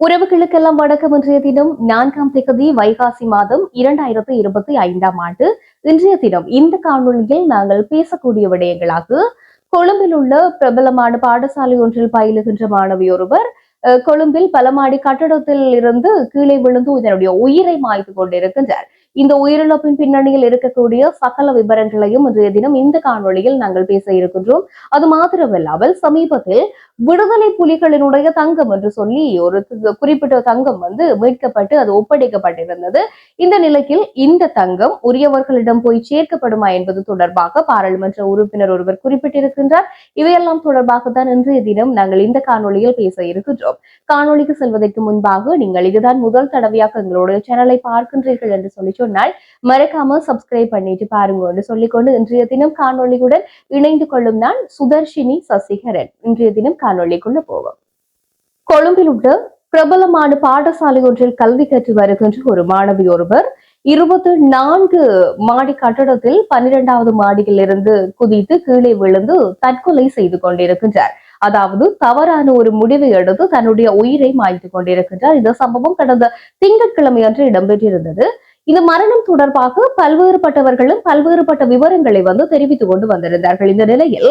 உறவுகளுக்கெல்லாம் வணக்கம் இன்றைய தினம் நான்காம் திகதி வைகாசி மாதம் இரண்டாயிரத்தி இருபத்தி ஐந்தாம் ஆண்டு. இன்றைய தினம் இந்த காணொலியில் நாங்கள் பேசக்கூடிய விடயங்களாக கொழும்பில் உள்ள பிரபலமான பாடசாலை ஒன்றில் பயிலுகின்ற மாணவி ஒருவர் அஹ், கொழும்பில் பலமாடி கட்டடத்தில் இருந்து கீழே விழுந்து இதனுடைய உயிரை மாய்த்து கொண்டிருக்கின்றார். இந்த உயிரிழப்பின் பின்னணியில் இருக்கக்கூடிய சகல விவரங்களையும் இன்றைய தினம் இந்த காணொளியில் நாங்கள் பேச இருக்கின்றோம். அது மாத்திரமல்லாமல் சமீபத்தில் விடுதலை புலிகளினுடைய தங்கம் என்று சொல்லி ஒரு குறிப்பிட்ட தங்கம் வந்து மீட்கப்பட்டு அது ஒப்படைக்கப்பட்டிருந்தது. இந்த நிலையில் இந்த தங்கம் உரியவர்களிடம் போய் சேர்க்கப்படுமா என்பது தொடர்பாக பாராளுமன்ற உறுப்பினர் ஒருவர் குறிப்பிட்டிருக்கின்றார். இவையெல்லாம் தொடர்பாக தான் இன்றைய தினம் நாங்கள் இந்த காணொளியில் பேச இருக்கின்றோம். காணொளிக்கு செல்வதற்கு முன்பாக நீங்கள் இதுதான் முதல் தடவையாக எங்களுடைய சேனலை பார்க்கின்றீர்கள் என்று சொல்லி சொன்னால் மறக்காம சப்ஸ்கிரைப் பண்ணிட்டு பாருங்க. சொல்லிக்கொண்டு இன்றைய தினம் காணொளியுடன் இணைந்து கொள்ளும் நான் சுதர்ஷினி சசிகரன். இன்றைய தினம் காணொளிக்குள்ள போவோம். கொழும்பில் உள்ள பிரபலமான பாடசாலை ஒன்றில் கல்வி கற்று வருகின்ற ஒரு மாணவி ஒருவர் இருபத்தி நான்கு மாடி கட்டடத்தில் பன்னிரெண்டாவது மாடியில் இருந்து குதித்து கீழே விழுந்து தற்கொலை செய்து கொண்டிருக்கின்றார். அதாவது தவறான ஒரு முடிவை எடுத்து தன்னுடைய உயிரை மாய்த்து கொண்டிருக்கின்றார். இந்த சம்பவம் கடந்த திங்கட்கிழமை அன்று இடம்பெற்றிருந்தது. இந்த மரணம் தொடர்பாக பல்வேறுபட்டவர்களும் பல்வேறுபட்ட விவரங்களை வந்து தெரிவித்துக் கொண்டு வந்திருந்தார்கள். இந்த நிலையில்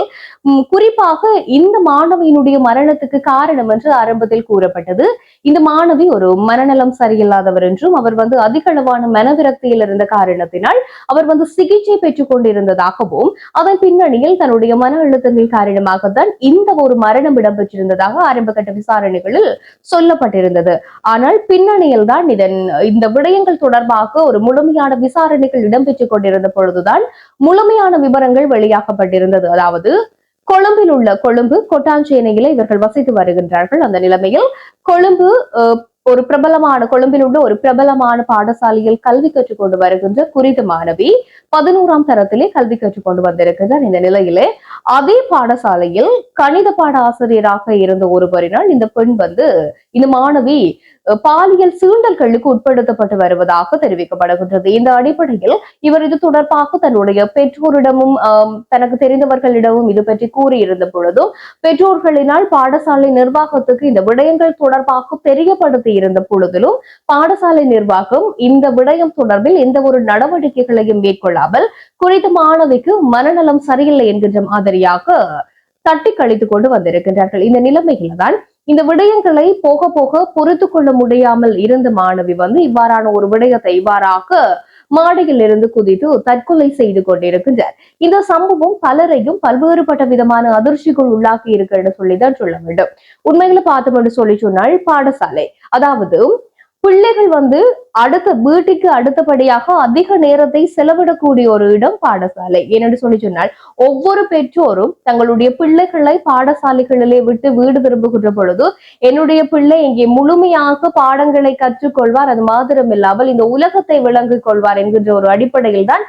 குறிப்பாக இந்த மாணவியினுடைய மரணத்துக்கு காரணம் என்று ஆரம்பத்தில் கூறப்பட்டது. இந்த மாணவி ஒரு மனநலம் சரியில்லாதவர் என்றும் அவர் வந்து அதிக அளவான மனவிரக்தியில் இருந்த காரணத்தினால் அவர் வந்து சிகிச்சை பெற்றுக் கொண்டிருந்ததாகவும் அதன் பின்னணியில் தன்னுடைய மன அழுத்தங்கள் காரணமாகத்தான் இந்த ஒரு மரணம் இடம்பெற்றிருந்ததாக ஆரம்ப கட்ட விசாரணைகளில் சொல்லப்பட்டிருந்தது. ஆனால் பின்னணியில் தான் இதன் இந்த விடயங்கள் தொடர்பாக ஒரு முழுமையான விசாரணைகள் இடம்பெற்றுக் கொண்டிருந்த பொழுதுதான் முழுமையான விவரங்கள் வெளியாகப்பட்டிருந்தது அதாவது கொழும்பில் உள்ள கொழும்பு கொட்டாஞ்சேனையில இவர்கள் வசித்து வருகின்றார்கள். அந்த நிலைமையில் கொழும்பு ஒரு பிரபலமான கொழும்பில் உள்ள ஒரு பிரபலமான பாடசாலையில் கல்வி கற்றுக்கொண்டு வருகின்ற குறித்த மாணவி பதினோராம் தரத்திலே கல்வி கற்றுக்கொண்டு வந்திருக்கிறார் இந்த நிலையிலே அதே பாடசாலையில் கணித பாட ஆசிரியராக இருந்த ஒருவரினால் இந்த பெண் வந்து இந்த மாணவி பாலியல் சீண்டல்களுக்கு உட்படுத்தப்பட்டு வருவதாக தெரிவிக்கப்படுகின்றது. இந்த அடிப்படையில் இவர் இது தொடர்பாக தன்னுடைய பெற்றோரிடமும் தனக்கு தெரிந்தவர்களிடமும் இது பற்றி கூறியிருந்த பொழுதும் பெற்றோர்களினால் பாடசாலை நிர்வாகத்துக்கு இந்த விடயங்கள் தொடர்பாக தெரியப்படுத்தி இருந்த பொழுதிலும் பாடசாலை நிர்வாகம் இந்த விடயம் தொடர்பில் எந்த ஒரு நடவடிக்கைகளையும் மேற்கொள்ளாமல் குறித்த மாணவிக்கு மனநலம் சரியில்லை என்கின்ற மாதிரியாக தட்டி கழித்துக் கொண்டு வந்திருக்கின்றார்கள். இந்த நிலைமையில்தான் இந்த விடயங்களை போக போக பொறுத்து கொள்ள முடியாமல் இருந்த மாணவி வந்து இவ்வாறான ஒரு விடயத்தை இவ்வாறாக மாடியில் இருந்து குதித்து தற்கொலை செய்து கொண்டிருக்கின்றார். இந்த சம்பவம் பலரையும் பல்வேறுபட்ட விதமான அதிர்ச்சிக்குள் உள்ளாக்கி இருக்குன்னு சொல்லிதான் சொல்ல வேண்டும். உண்மைகளை பார்த்தோம் என்று சொல்லி சொன்னால் பாடசாலை அதாவது பிள்ளைகள் வந்து அடுத்த வீட்டுக்கு அடுத்தபடியாக அதிக நேரத்தை செலவிடக்கூடிய ஒரு இடம் பாடசாலை. ஏனென்று சொல்லி சொன்னால் ஒவ்வொரு பெற்றோரும் தங்களுடைய பிள்ளைகளை பாடசாலைகளிலே விட்டு வீடு திரும்புகின்ற பொழுது என்னுடைய பிள்ளை இங்கே முழுமையாக பாடங்களை கற்றுக்கொள்வார். அது மாத்திரமில்லாமல் இந்த உலகத்தை விளங்கிக் கொள்வார் என்கின்ற ஒரு அடிப்படையில் தான்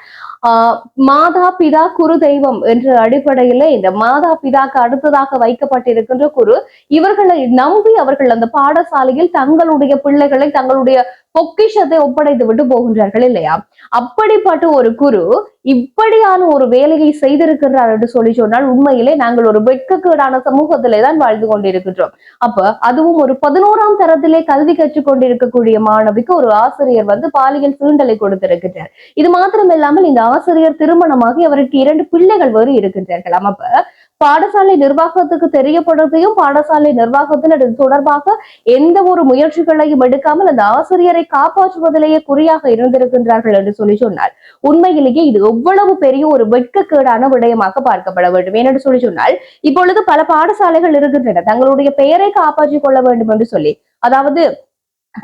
மாதா பிதா குரு தெய்வம் என்ற அடிப்படையில இந்த மாதா பிதாக்கு அடுத்ததாக வைக்கப்பட்டிருக்கின்ற குரு இவர்களை நம்பி அவர்கள் அந்த பாடசாலையில் தங்களுடைய பிள்ளைகளை தங்களுடைய பொக்கிஷத்தை ஒப்படைத்து விட்டு போகின்றார்கள் இல்லையா? அப்படிப்பட்ட ஒரு குரு இப்படியான ஒரு வேலையை செய்திருக்கிறார் என்று சொல்லி சொன்னால் உண்மையிலே நாங்கள் ஒரு வெட்கக்கேடான சமூகத்திலே தான் வாழ்ந்து கொண்டிருக்கின்றோம். அப்ப அதுவும் ஒரு பதினோராம் தரத்திலே கல்வி கற்றுக் கொண்டிருக்கக்கூடிய மாணவிக்கு ஒரு ஆசிரியர் வந்து பாலியல் சீண்டலை கொடுத்திருக்கின்றார். இது மாத்திரம் இல்லாமல் இந்த ஆசிரியர் திருமணமாகி அவருக்கு இரண்டு பிள்ளைகள் வேறு இருக்கின்றார்களாம். அப்ப பாடசாலை நிர்வாகத்துக்கு தெரியப்படுறதையும் பாடசாலை நிர்வாகத்தில் இது தொடர்பாக எந்த ஒரு முயற்சிகளையும் எடுக்காமல் அந்த ஆசிரியரை காப்பாற்றுவதிலேயே குறியாக இருந்திருக்கின்றார்கள் என்று சொல்லி சொன்னார். உண்மையிலேயே இது எவ்வளவு பெரிய ஒரு வெட்கக்கேடான விடயமாக பார்க்கப்பட வேண்டும் ஏனென்று சொல்லி சொன்னால் இப்பொழுது பல பாடசாலைகள் இருக்கின்றன. தங்களுடைய பெயரை காப்பாற்றிக் கொள்ள வேண்டும் என்று சொல்லி. அதாவது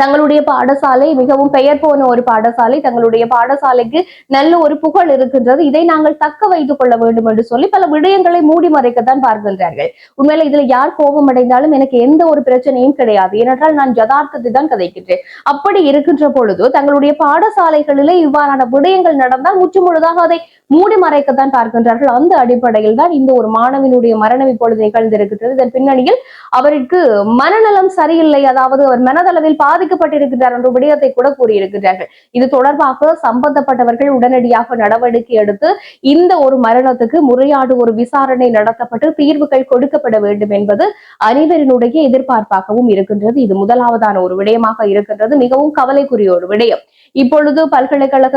தங்களுடைய பாடசாலை மிகவும் பெயர் போன ஒரு பாடசாலை. தங்களுடைய பாடசாலைக்கு நல்ல ஒரு புகழ் இருக்கின்றது. இதை நாங்கள் தக்க வைத்துக் கொள்ள வேண்டும் என்று சொல்லி பல விடயங்களை மூடி மறைக்கத்தான் பார்க்கின்றார்கள். உண்மையில இதுல யார் கோபம் அடைந்தாலும் எனக்கு எந்த ஒரு பிரச்சனையும் கிடையாது. ஏனென்றால் நான் யதார்த்தத்தை தான் கதைக்கின்றேன். அப்படி இருக்கின்ற பொழுது தங்களுடைய பாடசாலைகளிலே இவ்வாறான விடயங்கள் நடந்தால் முற்றுமுழுதாக அதை மூடி மறைக்கத்தான் பார்க்கின்றார்கள். அந்த அடிப்படையில் தான் இந்த ஒரு மாணவனுடைய மரணம் இப்பொழுது நிகழ்ந்திருக்கின்றது. இதன் பின்னணியில் அவருக்கு மனநலம் சரியில்லை. அதாவது அவர் மனதளவில் பாதி பாதிக்கப்பட்டிருக்கிறார் என்ற விடயத்தை கூட கூறியிருக்கிறார்கள் இது தொடர்பாக சம்பந்தப்பட்டவர்கள் உடனடியாக நடவடிக்கை எடுத்து இந்த ஒரு மரணத்துக்கு முறையாடு ஒரு விசாரணை நடத்தப்பட்டு தீர்வுகள் கொடுக்கப்பட வேண்டும் என்பது அனைவரினுடைய எதிர்பார்ப்பாகவும் இருக்கின்றது. இது முதலாவதான ஒரு விடயமாக இருக்கின்றது. மிகவும் கவலைக்குரிய ஒரு விடயம். இப்பொழுது பல்கலைக்கழக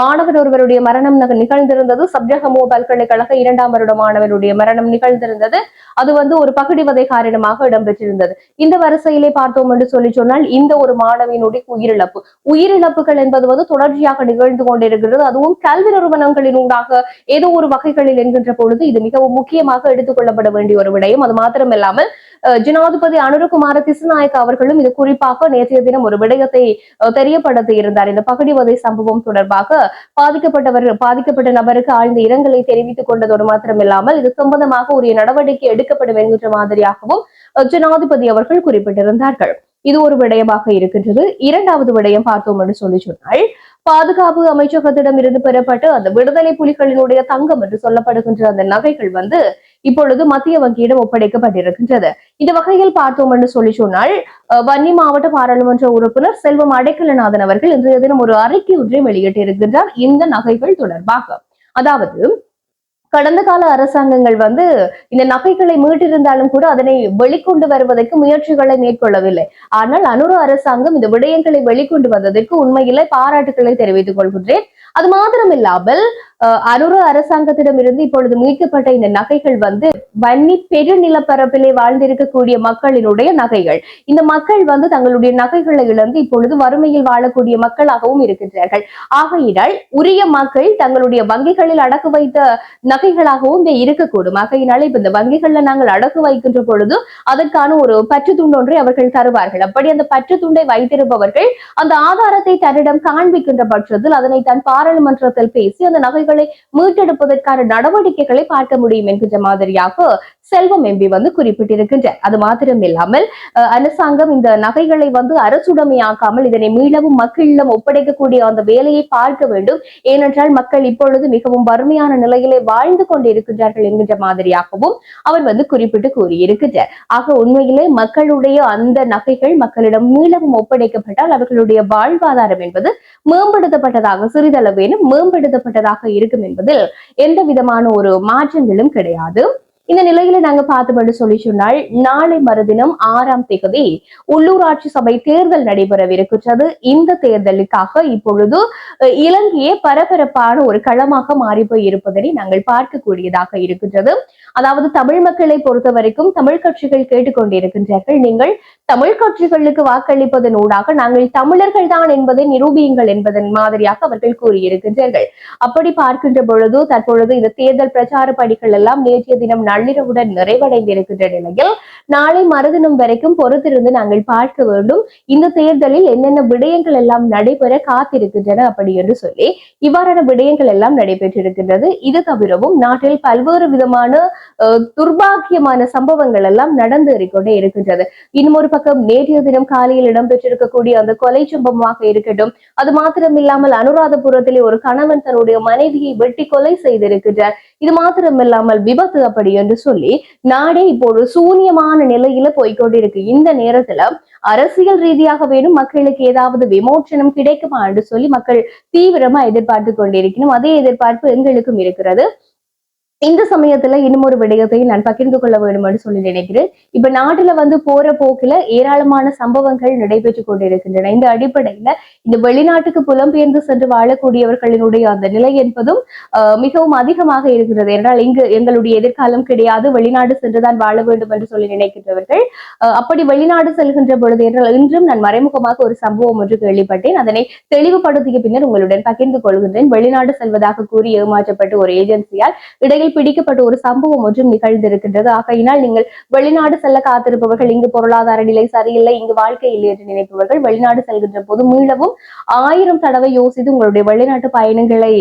மாணவர் ஒருவருடைய மரணம் நிகழ்ந்திருந்தது. சப்ஜகமோ பல்கலைக்கழக இரண்டாம் வருட மாணவருடைய மரணம் நிகழ்ந்திருந்தது. அது வந்து ஒரு பகுடி வதை காரணமாக இடம்பெற்றிருந்தது. இந்த வரிசையிலே பார்த்தோம் என்று சொல்லி சொன்னால் இந்த ஒரு மாணவியினுடைய உயிரிழப்பு. உயிரிழப்புகள் என்பது வந்து தொடர்ச்சியாக நிகழ்ந்து கொண்டிருக்கிறது அதுவும் கல்வி நிறுவனங்களின் ஊடாக ஏதோ ஒரு வகைகளில் என்கின்ற பொழுது இது மிகவும் முக்கியமாக எடுத்துக் கொள்ளப்பட வேண்டிய ஒரு விடயம். அது மாத்திரமில்லாமல் ஜனாதிபதி அனுரகுமார திசுநாயக் அவர்களும் இது குறிப்பாக நேற்றைய தினம் ஒரு விடயத்தை தெரியப்படுத்தி இருந்தார். இந்த பகுடிவதை சம்பவம் தொடர்பாக பாதிக்கப்பட்டவர் பாதிக்கப்பட்ட நபருக்கு ஆழ்ந்த இரங்கலை தெரிவித்துக் கொண்டதோடு மாத்திரமில்லாமல் இது சம்பந்தமாக உரிய நடவடிக்கை எடுக்கப்படும் என்கின்ற மாதிரியாகவும் ஜனாதிபதி அவர்கள் குறிப்பிட்டிருந்தார்கள். இது ஒரு விடயமாக இருக்கின்றது. இரண்டாவது விடயம் பார்த்தோம் என்று சொல்லி சொன்னால் பாதுகாப்பு அமைச்சகத்திடம் இருந்து பெறப்பட்டு அந்த விடுதலை புலிகளினுடைய தங்கம் என்று சொல்லப்படுகின்ற அந்த நகைகள் வந்து இப்பொழுது மத்திய வங்கியிடம் ஒப்படைக்கப்பட்டிருக்கின்றது. இந்த வகையில் பார்த்தோம் என்று சொல்லி சொன்னால் அஹ், வன்னி மாவட்ட பாராளுமன்ற உறுப்பினர் செல்வம் அடைக்கலநாதன் அவர்கள் இன்றைய தினம் ஒரு அறிக்கை ஒன்றை வெளியிட்டிருக்கின்றார். இந்த நகைகள் தொடர்பாக. அதாவது கடந்த கால அரசாங்கங்கள் வந்து இந்த நகைகளை மீட்டிருந்தாலும் கூட அதனை வெளிக்கொண்டு வருவதற்கு முயற்சிகளை மேற்கொள்ளவில்லை. ஆனால் அனுரு அரசாங்கம் இந்த விடயங்களை வெளிக்கொண்டு வந்ததற்கு உண்மையிலே பாராட்டுகளை தெரிவித்துக் கொள்கின்றேன். அது மாத்திரமில்லாமல் அனுர அரசாங்கத்திடம் இருந்து இப்பொழுது மீட்கப்பட்ட இந்த நகைகள் வந்து வன்னி பெருநிலப்பரப்பிலே வாழ்ந்திருக்கக்கூடிய மக்களினுடைய நகைகள். இந்த மக்கள் வந்து தங்களுடைய நகைகளை இழந்து இப்பொழுது வறுமையில் வாழக்கூடிய மக்களாகவும் இருக்கின்றார்கள். ஆகையினால் உரிய மக்கள் தங்களுடைய வங்கிகளில் அடக்கு வைத்த நகைகளாகவும் இதை இருக்கக்கூடும். ஆகையினால இப்ப இந்த வங்கிகள்ல நாங்கள் அடக்கு வைக்கின்ற பொழுது அதற்கான ஒரு பற்று துண்டு ஒன்றை அவர்கள் தருவார்கள். அப்படி அந்த பற்று துண்டை வைத்திருப்பவர்கள் அந்த ஆதாரத்தை தன்னிடம் காண்பிக்கின்ற பட்சத்தில் அதனை தன் பாராளுமன்றத்தில் பேசி அந்த நகைகள் மீட்டெடுப்பதற்கான நடவடிக்கைகளை பார்க்க முடியும் என்கின்ற மாதிரியாக செல்வம் எம்பி வந்து குறிப்பிட்டிருக்கின்றார். அது மாத்திரம் இல்லாமல் அரசாங்கம் இந்த நகைகளை வந்து அரசுடைமையாக்காமல் இதனை மீளவும் மக்களிடம் ஒப்படைக்கக்கூடிய அந்த வேலையை பார்க்க வேண்டும். ஏனென்றால் மக்கள் இப்பொழுது மிகவும் வறுமையான நிலையிலே வாழ்ந்து கொண்டிருக்கின்றார்கள் என்கின்ற மாதிரியாகவும் அவர் வந்து குறிப்பிட்டு கூறியிருக்கின்றார். ஆக உண்மையிலே மக்களுடைய அந்த நகைகள் மக்களிடம் மீளவும் ஒப்படைக்கப்பட்டால் அவர்களுடைய வாழ்வாதாரம் என்பது மேம்படுத்தப்பட்டதாக சிறிதளவேனும் மேம்படுத்தப்பட்டதாக இருக்கும் என்பதில் எந்த விதமான ஒரு மாற்றங்களும் கிடையாது. இந்த நிலையில நாங்க பார்த்தபடி சொல்லி சொன்னால் நாளை மறுதினம் ஆறாம் தேதி உள்ளூராட்சி சபை தேர்தல் நடைபெறவிருக்கின்றது. இந்த தேர்தலுக்காக இப்பொழுது இலங்கையே பரபரப்பான ஒரு களமாக மாறி போய் இருப்பதனை நாங்கள் பார்க்கக்கூடியதாக இருக்கின்றது. அதாவது தமிழ் மக்களை பொறுத்த வரைக்கும் தமிழ் கட்சிகள் கேட்டுக்கொண்டிருக்கின்றார்கள். நீங்கள் தமிழ் கட்சிகளுக்கு வாக்களிப்பதன் ஊடாக நாங்கள் தமிழர்கள் தான் என்பதை நிரூபியுங்கள் என்பதன் மாதிரியாக அவர்கள் கூறியிருக்கின்றார்கள். அப்படி பார்க்கின்ற பொழுது தற்பொழுது இந்த தேர்தல் பிரச்சார பணிகள் எல்லாம் நேற்றைய தினம் நள்ளிரவுடன் நிறைவடைந்திருக்கின்ற நிலையில் நாளை மறுதினம் வரைக்கும் பொறுத்திருந்து நாங்கள் பார்க்க வேண்டும். இந்த தேர்தலில் என்னென்ன விடயங்கள் எல்லாம் நடைபெற காத்திருக்கின்றன அப்படி என்று சொல்லி இவ்வாறான விடயங்கள் எல்லாம் நடைபெற்றிருக்கின்றது. இது தவிரவும் நாட்டில் பல்வேறு விதமான அஹ், துர்பாக்கியமான சம்பவங்கள் எல்லாம் நடந்து நடந்தேறிக்கொண்டே இருக்கின்றது. இன்னும் ஒரு பக்கம் நேற்றைய தினம் காலையில் இடம்பெற்றிருக்கக்கூடிய அந்த கொலை சம்பவமாக இருக்கட்டும் அது மாத்திரமில்லாமல் அனுராதபுரத்திலே ஒரு கணவன் தன்னுடைய மனைவியை வெட்டி கொலை செய்திருக்கின்றார். இது மாத்திரமில்லாமல் விபத்து அப்படி என்று சொல்லி நாடே இப்போ ஒரு சூன்யமான நிலையில போய்கொண்டிருக்கு. இந்த நேரத்துல அரசியல் ரீதியாக வேணும் மக்களுக்கு ஏதாவது விமோச்சனம் கிடைக்குமா என்று சொல்லி மக்கள் தீவிரமா எதிர்பார்த்து கொண்டிருக்கணும். அதே எதிர்பார்ப்பு எங்களுக்கும் இருக்கிறது. இந்த சமயத்துல இன்னும் ஒரு விடயத்தை நான் பகிர்ந்து கொள்ள வேண்டும் என்று சொல்லி நினைக்கிறேன். இப்ப நாட்டுல வந்து போற போக்குல ஏராளமான சம்பவங்கள் நடைபெற்று கொண்டிருக்கின்றன. இந்த அடிப்படையில இந்த வெளிநாட்டுக்கு புலம்பெயர்ந்து சென்று வாழக்கூடியவர்களினுடைய அந்த நிலை என்பதும் மிகவும் அதிகமாக இருக்கிறது. என்றால் இங்கு எங்களுடைய எதிர்காலம் கிடையாது. வெளிநாடு சென்றுதான் வாழ வேண்டும் என்று சொல்லி நினைக்கின்றவர்கள். அப்படி வெளிநாடு செல்கின்ற பொழுது என்றால் இன்றும் நான் மறைமுகமாக ஒரு சம்பவம் ஒன்று கேள்விப்பட்டேன். அதனை தெளிவுபடுத்திய பின்னர் உங்களுடன் பகிர்ந்து கொள்கின்றேன். வெளிநாடு செல்வதாக கூறி ஏமாற்றப்பட்டு ஒரு ஏஜென்சியால் இடையில் பிடிக்கப்பட்ட ஒரு சம்பவம் ஒன்றும் நிகழ்ந்திருக்கின்றது. ஆகையினால் நீங்கள் வெளிநாடு செல்ல காத்திருப்பவர்கள் இங்கு பொருளாதார நிலை சரியில்லை இங்கு வாழ்க்கை இல்லை என்று நினைப்பவர்கள் வெளிநாடு செல்கின்ற போது மீளவும் ஆயிரம் தடவை யோசித்து உங்களுடைய வெளிநாட்டு பயணங்களை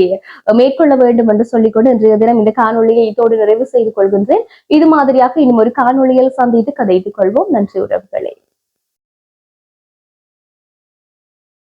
மேற்கொள்ள வேண்டும் என்று சொல்லிக்கொண்டு இன்றைய தினம் இந்த காணொளியை இதோடு நிறைவு செய்து கொள்கின்றேன். இது மாதிரியாக இன்னும் ஒரு காணொளியில் சந்தித்து கதைத்துக் கொள்வோம். நன்றி உறவுகளே.